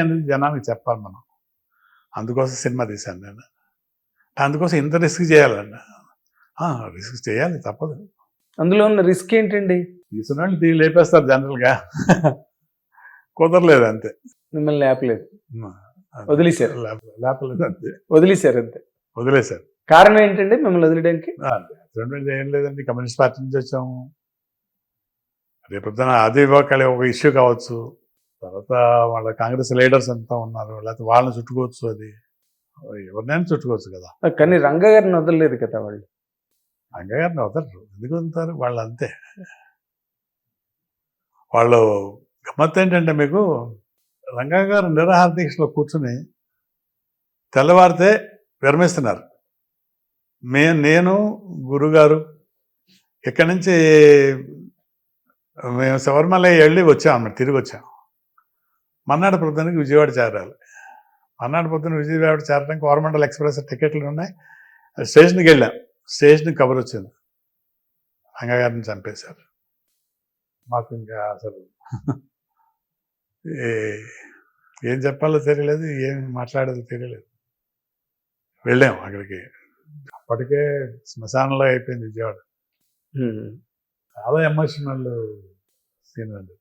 అనేది జనానికి చెప్పాలి మనం. అందుకోసం సినిమా తీశాను నేను. అందుకోసం ఇంత రిస్క్ చేయాలండి రిస్క్ చేయాలి తప్పదు. అందులో ఉన్న రిస్క్ ఏంటండి? తీసిన వాళ్ళు తీ లేపేస్తారు జనరల్గా. కుదరలేదు అంతే. మిమ్మల్ని లేపలేదు. వదిలేశారు. లేప- లేపలేదు అంతే. వదిలేశారు అంతే. వదిలేశారు. కారణం ఏంటండి మిమ్మల్ని వదిలేయడానికి? ఏం లేదండి. కమ్యూనిస్ట్ పార్టీ నుంచి వచ్చాము. రేపొద్దున అది ఒక ఇష్యూ కావచ్చు. తర్వాత వాళ్ళ కాంగ్రెస్ లీడర్స్ అంతా ఉన్నారు? లేకపోతే వాళ్ళని చుట్టుకోవచ్చు అది. ఎవరినైనా చుట్టుకోవచ్చు కదా. కానీ రంగ గారిని వదలలేదు కదా వాళ్ళు? అంగగారిని వదలరు. ఎందుకు వదులుతారు? వాళ్ళు అంతే. వాళ్ళు గమ్మత్ ఏంటంటే మీకు రంగా గారు నిరాహార దీక్షలో కూర్చుని తెల్లవారితే విరమిస్తున్నారు. మే నేను గురుగారు ఇక్కడి నుంచి మేము శబరిమల వెళ్ళి వచ్చాం అన్నమాట తిరిగి వచ్చాం. మన్నాడు పొద్దున్నకి విజయవాడ చేరాలి. మన్నాడు పొద్దున్న విజయవాడ చేరడానికి కోరమండల్ ఎక్స్ప్రెస్ టికెట్లు ఉన్నాయి. స్టేషన్కి వెళ్ళాం. స్టేషన్కి కబర్ వచ్చింది. రంగగారిని చంపేశారు. మాకు ఇంకా అసలు ఏ- చెప్పాలో తెలియలేదు ఏం మాట్లాడేదో తెలియలేదు. వెళ్ళాం అక్కడికి. అప్పటికే శ్మశానంలో అయిపోయింది విజయవాడ. చాలా ఎమోషనల్ సీన్ అండి